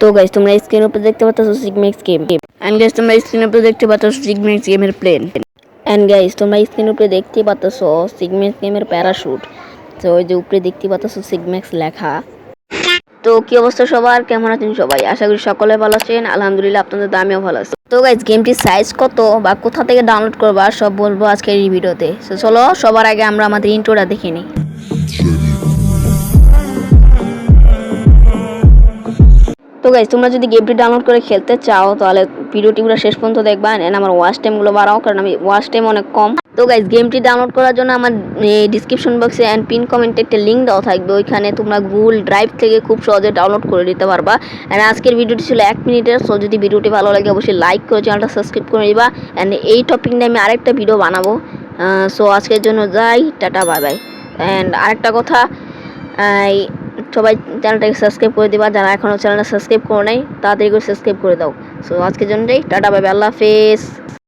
তো গাইজ তোমরা স্ক্রিনের উপরে দেখতে পাচ্ছ সিগম্যাক্স গেম এন্ড গাইজ তোমরা স্ক্রিনের উপরে দেখতে পাচ্ছ সিগম্যাক্স গেমের প্লেন এন্ড গাইজ তোমরা স্ক্রিনের উপরে দেখতে পাচ্ছ সিগম্যাক্স গেমের প্যারাশুট তো ওই যে উপরে দেখতে পাচ্ছ সিগম্যাক্স লেখা। তো কি অবস্থা সবার? কেমন আছেন সবাই? আশা করি সকলে ভালো আছেন। আলহামদুলিল্লাহ, আপনাদের দামিও ভালো আছে। তো গাইজ গেমটির সাইজ কত বা কোথা থেকে ডাউনলোড করবা, সব বলব আজকের এই ভিডিওতে। তো চলো, সবার আগে আমরা আমাদের ইন্ট্রোটা দেখে নিই। তো গাইজ তোমরা যদি গেমটি ডাউনলোড করে খেলতে চাও, তাহলে ভিডিওটি পুরো শেষ পর্যন্ত দেখবা এন্ড আমার ওয়াচ টাইমগুলো বাড়াও, কারণ আমি ওয়াচ টাইম অনেক কম। তো গাইজ গেমটি ডাউনলোড করার জন্য আমার ডিসক্রিপশন বক্সে অ্যান্ড পিন কমেন্টে একটা লিঙ্ক দেওয়া থাকবে। ওইখানে তোমরা গুগল ড্রাইভ থেকে খুব সহজে ডাউনলোড করে নিতে পারবা। অ্যান্ড আজকের ভিডিওটি ছিল এক মিনিটের সো যদি ভিডিওটি ভালো লাগে, অবশ্যই লাইক করে চ্যানেলটা সাবস্ক্রাইব করে নিবা। অ্যান্ড এই টপিক নিয়ে আমি আরেকটা ভিডিও বানাবো। সো আজকের জন্য যাই, টাটা বাই বাই অ্যান্ড আরেকটা কথা সবাই চ্যানেলটাকে সাবস্ক্রাইব করে দিবা। যারা এখনও চ্যানেলটা সাবস্ক্রাইব করে নাই, তাড়াতাড়ি করে সাবস্ক্রাইব করে দাও। সো আজকের জন্যই টাটা বাই, আল্লাহ হাফেজ।